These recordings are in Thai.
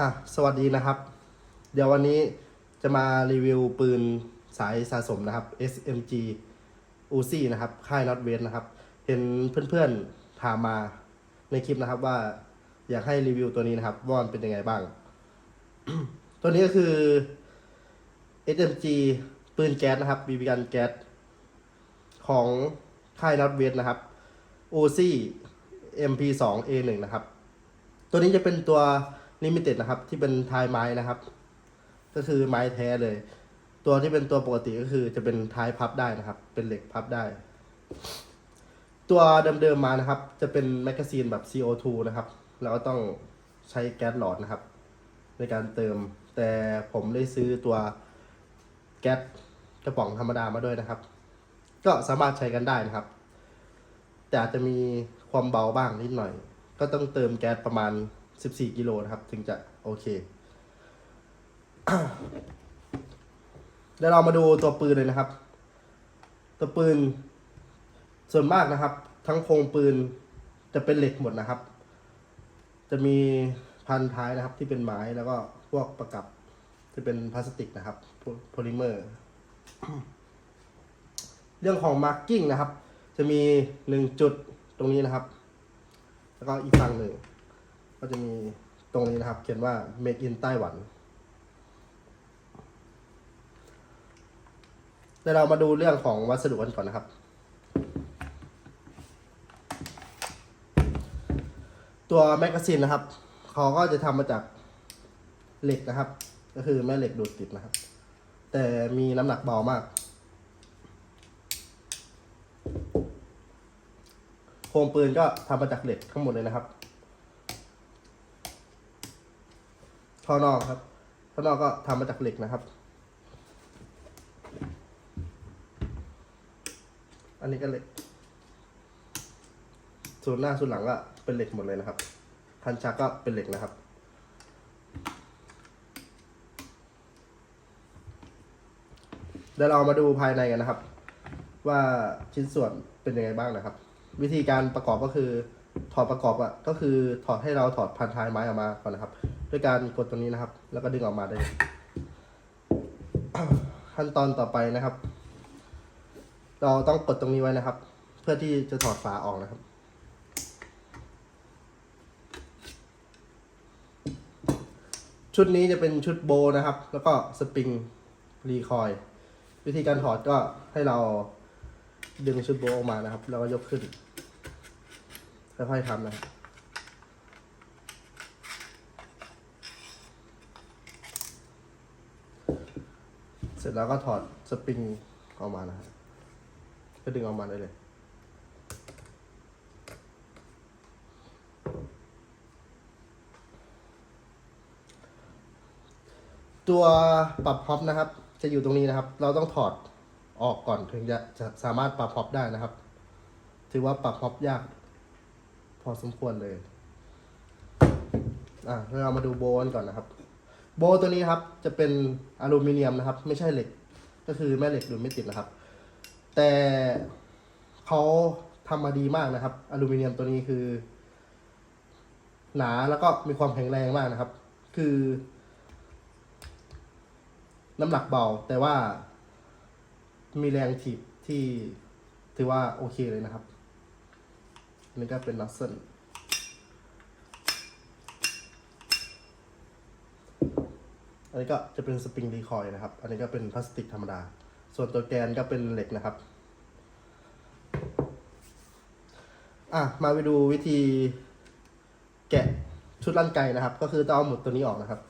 อะสวัสดีนะครับ เดี๋ยววันนี้จะมารีวิวปืนสายสะสมนะครับ SMG Uzi นะครับ ค่าย Not w e s t นะครับ เห็นเพื่อนๆถามมาในคลิปนะครับว่าอยากให้รีวิวตัวนี้นะครับว่ามันเป็นยังไงบ้าง ตัวนี้ก็คือ SMG ปืนแก๊สนะครับบีบีกันแก๊สของค่าย Not w e s t นะครับ Uzi MP2 A1 นะครับ ตัวนี้จะเป็นตัว ลิมิเต็ดนะครับ ที่เป็นทายไม้นะครับ ก็คือไม้แท้เลย ตัวที่เป็นตัวปกติก็คือจะเป็นท้ายพับได้นะครับ เป็นเหล็กพับได้ ตัวเดิมๆมานะครับ จะเป็นแมกกาซีนแบบ CO2 นะครับแล้วก็ต้องใช้แก๊สหลอดนะครับ ในการเติม แต่ผมได้ซื้อตัวแก๊สกระป๋องธรรมดามาด้วยนะครับ ก็สามารถใช้กันได้นะครับ แต่อาจจะมีความเบาบ้างนิดหน่อย ก็ต้องเติมแก๊สประมาณ 14กิโลนะครับ ถึงจะโอเค เดี๋ยวเรามาดูตัวปืนเลยนะครับ ตัวปืน ส่วนมากนะครับ ทั้งโครงปืนจะเป็นเหล็กหมดนะครับ จะมีพันท้ายนะครับ ที่เป็นไม้แล้วก็พวกประกับจะเป็นพลาสติกนะครับโพลิเมอร์ เรื่องของมาร์กิ้งนะครับ จะมีหนึ่งจุดตรงนี้นะครับ แล้วก็อีกฝั่งหนึ่ง ก็จะมีตรงนี้นะครับ เขียนว่า made in ไต้หวันเดี๋ยวเรามาดูเรื่องของวัสดุกันก่อนนะครับ ตัวแมกกาซีนนะครับเขาก็จะทำมาจากเหล็กนะครับ ก็คือแม่เหล็กดูดติดนะครับ แต่มีน้ำหนักเบามากโครงปืนก็ทำมาจากเหล็กทั้งหมดเลยนะครับ ท่อนอกครับท่อนอกก็ทำมาจากเหล็กนะครับ อันนี้ก็เหล็กส่วนหน้าส่วนหลังก็เป็นเหล็กหมดเลยนะครับคันชักก็เป็นเหล็กนะครับเดี๋ยวเรามาดูภายในกันนะครับ ว่าชิ้นส่วนเป็นยังไงบ้างนะครับ วิธีการประกอบก็คือถอดประกอบอะก็คือถอดให้เราถอดพันท้ายไม้ออกมาก่อนนะครับ ด้วยการกดตรงนี้นะครับ แล้วก็ดึงออกมาได้ ขั้นตอนต่อไปนะครับ เราต้องกดตรงนี้ไว้นะครับ เพื่อที่จะถอดฝาออกนะครับชุดนี้จะเป็นชุดโบนะครับ แล้วก็สปริงรีคอย วิธีการถอดก็ให้เราดึงชุดโบออกมานะครับ แล้วก็ยกขึ้นค่อยๆทำนะครับ ร็จแล้วก็ถอดสปริงออกมานะครับก็ดึงออกมาได้เลย ตัวปรับฮอปนะครับ จะอยู่ตรงนี้นะครับ เราต้องถอดออกก่อนถึงจะจะสามารถปรับฮอปได้นะครับ ถือว่าปรับฮอปยาก พอสมควรเลย อะเรามาดูโบนก่อนนะครับ โบตัวนี้ครับจะเป็นอลูมิเนียมนะครับ ไม่ใช่เหล็ก ก็คือแม่เหล็กดูดไม่ติดนะครับ แต่เขาทำมาดีมากนะครับ อลูมิเนียมตัวนี้คือ หนาแล้วก็มีความแข็งแรงมากนะครับ คือ น้ำหนักเบา แต่ว่า มีแรงถีบที่ถือว่าโอเคเลยนะครับนนี้ก็เป็นนัสเซน อันนี้ก็จะเป็นสปริงรีคอยล์นะครับ อันนี้ก็เป็นพลาสติกธรรมดา ส่วนตัวแกนก็เป็นเหล็กนะครับ อะ มาไปดูวิธีแกะชุดลั่นไกนะครับ ก็คือต้องเอาหมุดตัวนี้ออกนะครับ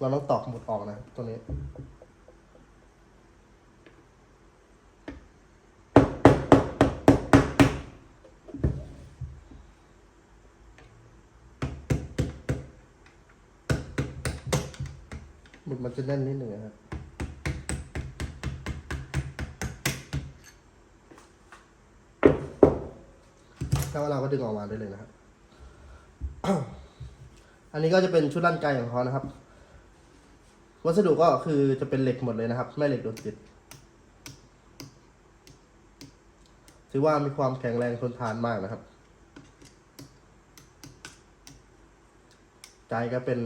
เราต้องตอกหมุดออกนะตัวนี้ ห มันจะแน่นนิดหนึ่งนะครับแล้วเราก็ดึงออกมาได้เลยนะครับ อันนี้ก็จะเป็นชุดลั่นไกของเขานะครับ วัสดุก็คือจะเป็นเหล็กหมดเลยนะครับ ไม่เหล็กโดดติด ถือว่ามีความแข็งแรงทนทานมากนะครับไก่ก็เป็น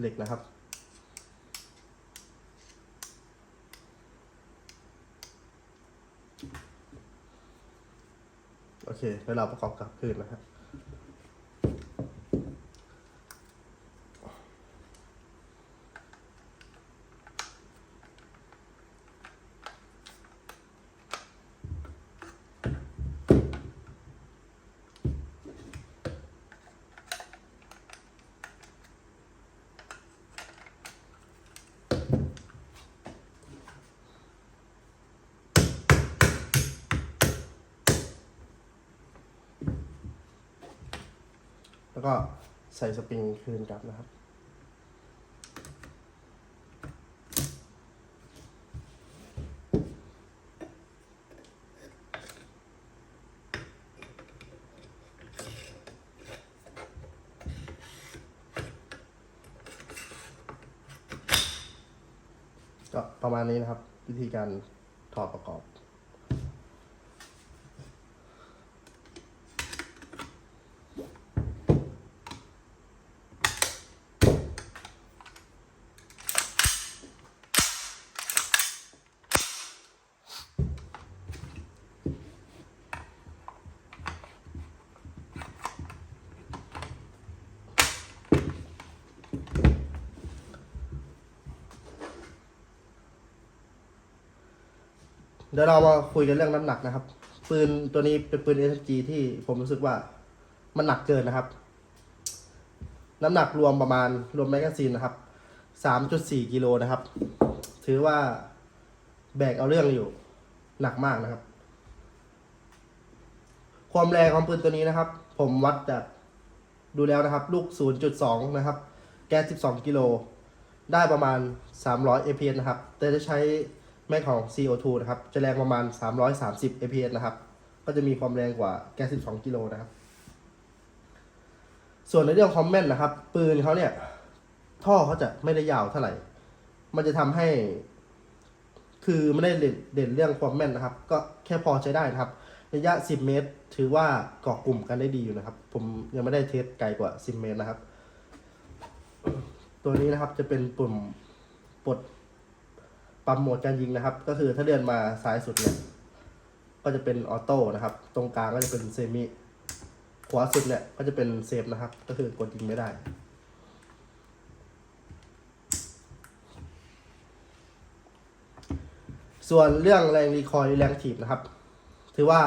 เหล็กนะครับ โอเคแล้วเราประกอบกับคืนนะครับ แล้วก็ใส่สปริงคืนกลับนะครับ ก็ประมาณนี้นะครับ วิธีการถอดประกอบ เดี๋ยวเรามาคุยกันเรื่องน้ำหนักนะครับ ปืนตัวนี้เป็นปืน SMG ที่ผมรู้สึกว่ามันหนักเกินนะครับ น้ำหนักรวมประมาณรวมแมกกาซีนนะครับ 3.4กิโลนะครับ ถือว่าแบกเอาเรื่องอยู่หนักมากนะครับ ความแรงของปืนตัวนี้นะครับ ผมวัดจากดูแล้วนะครับ ลูก 0.2 นะครับ แก๊ส 12 กิโล ได้ประมาณ 300 APS นะครับ แต่จะใช้ แม็กของ CO2 นะครับ จะแรงประมาณ 330 APS นะครับ ก็จะมีความแรงกว่าแก๊ส12 กิโลนะครับ ส่วนในเรื่องคอมเมนต์นะครับ ปืนเขาเนี่ย ท่อเขาจะไม่ได้ยาวเท่าไหร่ มันจะทำให้ คือไม่ได้เด่นเด่นเรื่องความแม่นนะครับ ก็แค่พอใช้ได้นะครับ ระยะ 10 เมตร ถือว่าเกาะกลุ่มกันได้ดีอยู่นะครับ ผมยังไม่ได้เทสไกลกว่า 10 เมตรนะครับ ตัวนี้นะครับจะเป็นปุ่มปลด ปั๊มโหมดการยิงนะครับ ก็คือถ้าเดินมาซ้ายสุดเนี่ย ก็จะเป็นออโต้นะครับ ตรงกลางก็จะเป็นเซมิขวาสุดเนี่ยก็จะเป็นเซฟนะครับ ก็คือกดยิงไม่ได้ ส่วนเรื่องแรงรีคอยล์แรงถีบนะครับ ถือว่า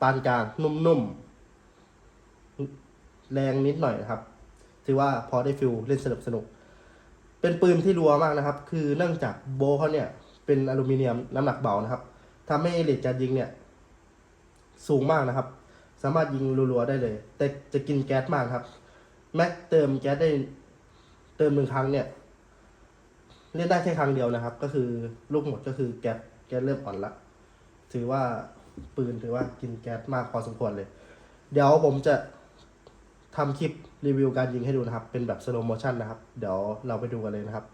ปานกลางนุ่มๆ แรงนิดหน่อยนะครับ ถือว่าพอได้ฟิลเล่นสนุกสนุก เป็นปืนที่รัวมากนะครับ คือเนื่องจากโบเขาเนี่ยเป็นอลูมิเนียมน้ำหนักเบานะครับทำให้เรทการยิงเนี่ย สูงมากนะครับ สามารถยิงรัวๆได้เลย แต่จะกินแก๊สมากครับ แม็กเติมแก๊สได้เติมหนึ่งครั้งเนี่ย เล่นได้แค่ครั้งเดียวนะครับ ก็คือลูกหมดก็คือแก๊สแก๊สเริ่มอ่อนละ ถือว่าปืนถือว่ากินแก๊สมากพอสมควรเลย เดี๋ยวผมจะทำคลิป รีวิวการยิงให้ดูนะครับ เป็นแบบสโลโมชันนะครับ เดี๋ยวเราไปดูกันเลยนะครับ